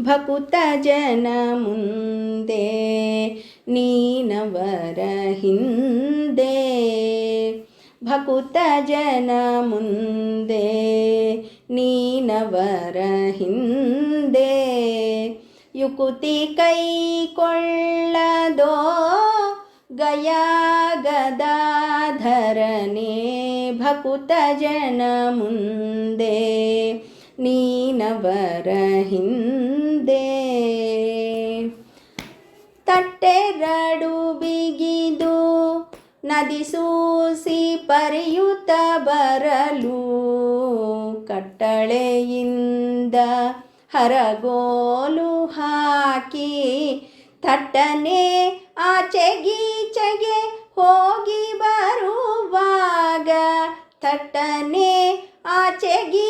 ಭಕುತ ಜನ ಮುಂದೆ, ನೀನವರ ಹಿಂದೆ. ಭಕುತ ಜನ ಮುಂದೆ, ನೀನವರ ಹಿಂದೆ. ಯುಕುತಿ ಕೈಕೊಳ್ಳದೋ ಗಯಾಗದಾಧರನೆ ಭಕುತ ಜನ ಮುಂದೆ. ನೀನವರ ಹಿಂದೆ. ತಟ್ಟೆರಡು ಬಿಗಿದು ನದಿ ಸೂಸಿ ಪರಿಯುತ್ತ ಬರಲು ಕಟ್ಟಳೆಯಿಂದ ಹರಗೋಲು ಹಾಕಿ ತಟ್ಟನೆ ಆಚೆಗೀಚೆಗೆ ಹೋಗಿ ಬರುವಾಗ ತಟ್ಟನೆ ಆಚೆಗೀಚೆಗೆ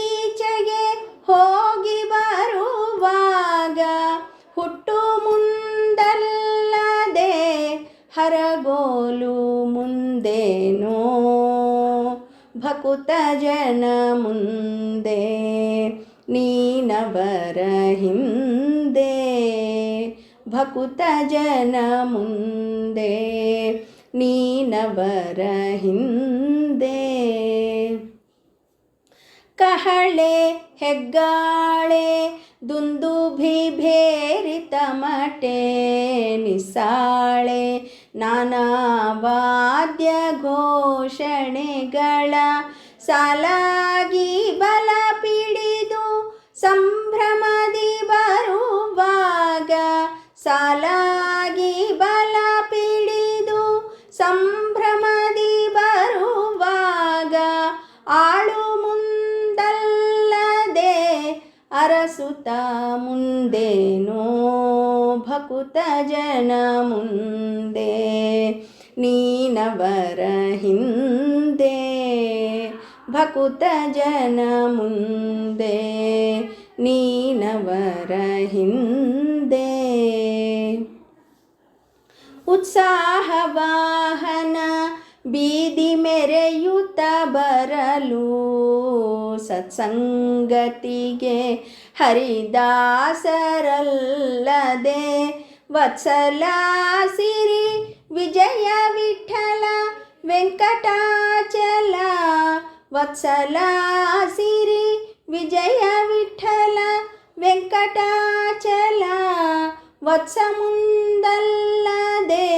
ಭಕುತ ಜನ ಮುಂದೆ, ನೀನವರ ಹಿಂದೆ. ಭಕುತ ಜನ ಮುಂದೆ, ನೀನವರ ಹಿಂದೆ. ಕಹಳೆ ಹೆಗ್ಗಾಳೆ, ದುಂದುಭಿ ಭೇರಿತ ಮಟೆ ನಿಸಾಳೆ ನಾನಾ ವಾದ್ಯ ಘೋಷಣೆಗಳ ಸಾಲಾಗಿ ಬಲ ಪಿಡಿದು ಸಂಭ್ರಮದಿ ಬರುವಾಗ ಸಾಲಾಗಿ ಬಲ ಪಿಡಿದು ಸಂಭ್ರಮದಿ ಅರಸುತ್ತ ಮುಂದೇನೋ, ಭಕುತ ಜನ ಮುಂದೆ, ನೀನವರ ಹಿಂದೆ, ಭಕುತ ಜನ ಮುಂದೆ, ನೀನವರ ಹಿಂದೆ. ಉತ್ಸಾಹ ವಾಹನ ಬೀದಿ ಮೆರೆಯುತ್ತ ಬರಲು ಸತ್ಸಂಗತಿಗೆ ಹರಿದಾಸರಲ್ಲದೆ ವತ್ಸಲ ಸಿರಿ ವಿಜಯ ವಿಠಲ ವೆಂಕಟಾಚಲ ವತ್ಸಲ ಸಿರಿ ವಿಜಯ ವಿಠಲ ವೆಂಕಟಾಚಲ ವತ್ಸ ಮುಂದಲ್ಲದೆ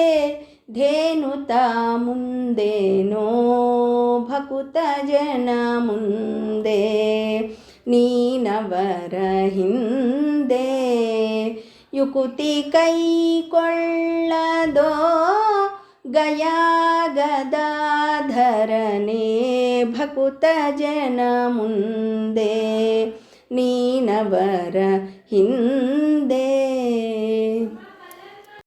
ಧೇನುತ ಮುಂದೇನೋ ಭಕುತ ಜನ ಮುಂದೆ ನೀನವರ ಹಿಂದೆ. ಯುಕುತಿ ಕೈಕೊಳ್ಳದೋ ಗಯಾಗದಾಧರನೆ ಭಕುತ ಜನ ಮುಂದೆ ನೀನವರ ಹಿಂದೆ.